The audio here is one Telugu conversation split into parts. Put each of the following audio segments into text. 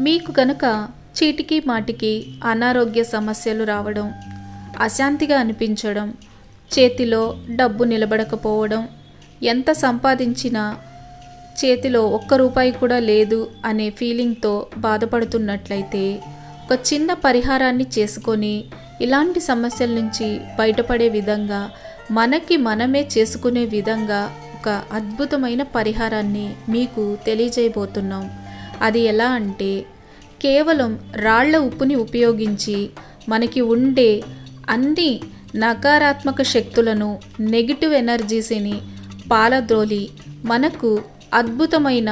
మీకు కనుక చీటికి మాటికి అనారోగ్య సమస్యలు రావడం అశాంతిగా అనిపించడం చేతిలో డబ్బు నిలబడకపోవడం ఎంత సంపాదించినా చేతిలో ఒక్క రూపాయి కూడా లేదు అనే ఫీలింగ్తో బాధపడుతున్నట్లయితే ఒక చిన్న పరిహారాన్ని చేసుకొని ఇలాంటి సమస్యల నుంచి బయటపడే విధంగా మనకి మనమే చేసుకునే విధంగా ఒక అద్భుతమైన పరిహారాన్ని మీకు తెలియజేయబోతున్నాం. అది ఎలా అంటే కేవలం రాళ్ళ ఉప్పుని ఉపయోగించి మనకి ఉండే అన్ని నకారాత్మక శక్తులను నెగిటివ్ ఎనర్జీస్ని పాలద్రోలి మనకు అద్భుతమైన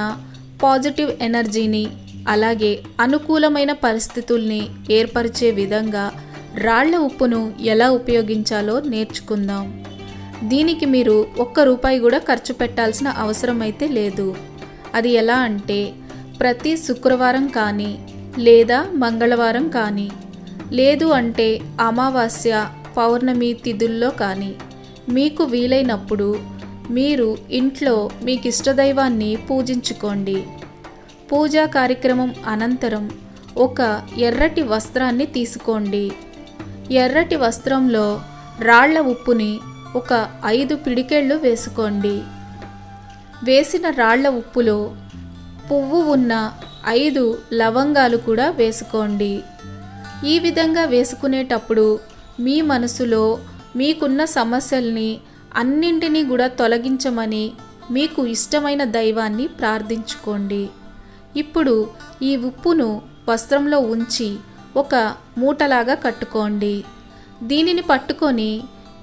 పాజిటివ్ ఎనర్జీని అలాగే అనుకూలమైన పరిస్థితుల్ని ఏర్పరిచే విధంగా రాళ్ళ ఉప్పును ఎలా ఉపయోగించాలో నేర్చుకుందాం. దీనికి మీరు ఒక్క రూపాయి కూడా ఖర్చు పెట్టాల్సిన అవసరం అయితే లేదు. అది ఎలా అంటే ప్రతి శుక్రవారం కానీ లేదా మంగళవారం కానీ లేదు అంటే అమావాస్య పౌర్ణమి తిథుల్లో కానీ మీకు వీలైనప్పుడు మీరు ఇంట్లో మీకు ఇష్టదైవాన్ని పూజించుకోండి. పూజా కార్యక్రమం అనంతరం ఒక ఎర్రటి వస్త్రాన్ని తీసుకోండి. ఎర్రటి వస్త్రంలో రాళ్ళ ఉప్పుని ఒక ఐదు పిడికెళ్ళు వేసుకోండి. వేసిన రాళ్ళ ఉప్పులో పువ్వు ఉన్న ఐదు లవంగాలు కూడా వేసుకోండి. ఈ విధంగా వేసుకునేటప్పుడు మీ మనసులో మీకున్న సమస్యల్ని అన్నింటినీ కూడా తొలగించమని మీకు ఇష్టమైన దైవాన్ని ప్రార్థించుకోండి. ఇప్పుడు ఈ ఉప్పును వస్త్రంలో ఉంచి ఒక మూటలాగా కట్టుకోండి. దీనిని పట్టుకొని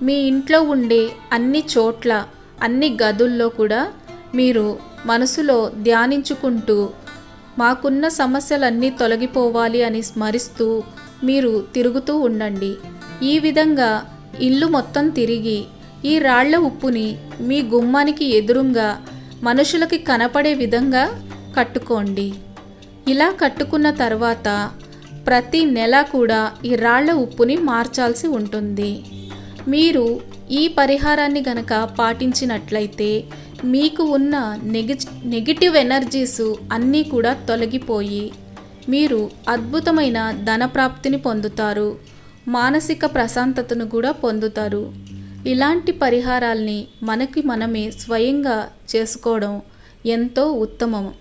మీ ఇంట్లో ఉండే అన్ని చోట్ల అన్ని గదుల్లో కూడా మీరు మనసులో ధ్యానించుకుంటూ మాకున్న సమస్యలన్నీ తొలగిపోవాలి అని స్మరిస్తూ మీరు తిరుగుతూ ఉండండి. ఈ విధంగా ఇల్లు మొత్తం తిరిగి ఈ రాళ్ళ ఉప్పుని మీ గుమ్మానికి ఎదురుంగా మనుషులకి కనపడే విధంగా కట్టుకోండి. ఇలా కట్టుకున్న తర్వాత ప్రతి నెల కూడా ఈ రాళ్ళ ఉప్పుని మార్చాల్సి ఉంటుంది. మీరు ఈ పరిహారాన్ని గనక పాటించినట్లయితే మీకు ఉన్న నెగి నెగిటివ్ ఎనర్జీస్ అన్నీ కూడా తొలగిపోయి మీరు అద్భుతమైన ధనప్రాప్తిని పొందుతారు మానసిక ప్రశాంతతను కూడా పొందుతారు. ఇలాంటి పరిహారాల్ని మనకి మనమే స్వయంగా చేసుకోవడం ఎంతో ఉత్తమం.